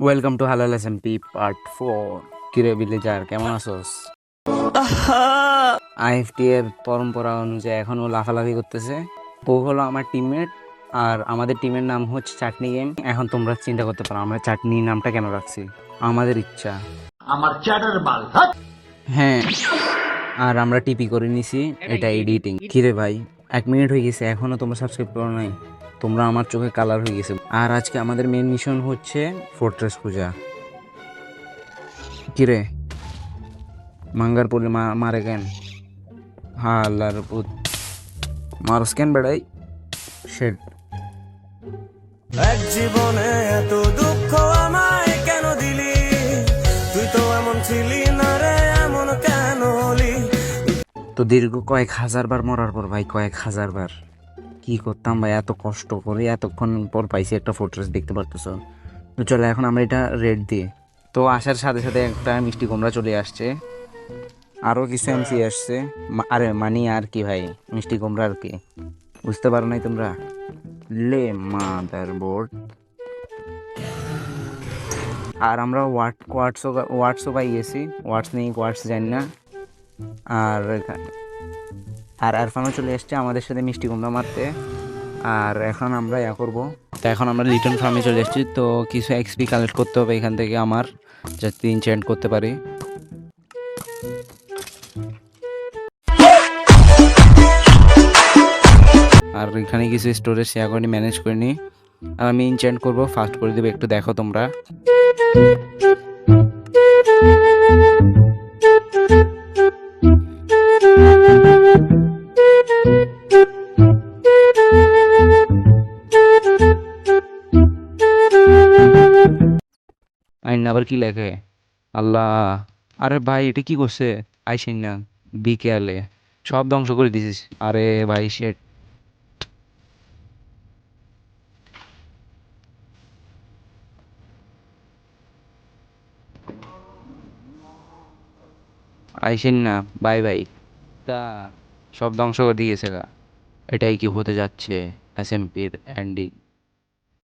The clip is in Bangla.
ওয়েলকাম টু হালাল এস এমপি পার্ট ফোর কিরে ভিলেজার কেমন আছোস? আইএফটি এর পরম্পরা অনুযায়ী এখনও লাফালাফি করতেছে। ও হলো আমার টিমমেট আর আমাদের টিমের নাম হচ্ছে চাটনি গেম এখন তোমরা চিন্তা করতে পারো আমরা চাটনি নামটা কেন রাখছি? আমাদের ইচ্ছা। আমার চ্যাটার বাল হ্যাঁ আর আমরা টিপি করে নিছি এটা এডিটিং কিরে ভাই এক মিনিট হয়ে গেছে এখনও তোমরা সাবস্ক্রাইব করো নাই? তোমরা আমার চোখে কালার হয়ে গেছে। আর আজকে আমাদের মেন মিশন হচ্ছে ফোর্ট্রেস পূজা। কিরে? মাঙ্গার পড়লে মারে কেন? হালার পুত মারস কেন বেড়াই? শেড এক জীবনে এত দুঃখ আমায় কেন দিলি? তুই তো এমন ছিলি না রে এমন কেন হলি? তো দীর্ঘ কয়েক হাজার বার মরার পর ভাই কয়েক হাজার বার। কি করতাম ভাই? এত কষ্ট করে এতক্ষণ পর পাইছি একটা ফোর্ট্রেস দেখতে পারতেছো? তো চলো, এখন আমরা এটা রেড দিয়ে। তো আসার সাথে সাথে একটা মিষ্টি কুমড়া চলে আসছে। আরও কিছু এমসি আসছে। আরে মানি আর কি ভাই? মিষ্টি কুমড়া আর কি। বুঝতে পারো নাই তোমরা? লে মাদার বোর্ড। আর আমরা ওয়াট কোয়াটসও ওয়াটসও পাই গেছি ওয়াটস নেই কোয়াটস জানি না। আর আর আরফানও চলে এসছে আমাদের সাথে মিষ্টি কুমড়া মারতে। আর এখন আমরা ইয়া করব। তো এখন আমরা লিটন ফার্মে চলে এসেছি, তো কিছু এক্সপি কালেক্ট করতে হবে এখান থেকে আমার, যাতে ইনচেন্ট করতে পারি। আর এখানে কিছু স্টোরেজ শেয়ার করিনি ম্যানেজ করে নিই আর আমি ইনচেন্ট করব ফাস্ট করে দেবো, একটু দেখো তোমরা। আইন আবার কি লেখে? আল্লাহ। আরে ভাই, এটা কি করছে? আইসিন না বিকেলে সব ধ্বংস করে দিছিস। আরে ভাই শেট আইসেন না বাই বাই তা, সব ধ্বংস করে দিয়েছে গা। এটাই কি হতে যাচ্ছে? এস এম পির এন্ডিং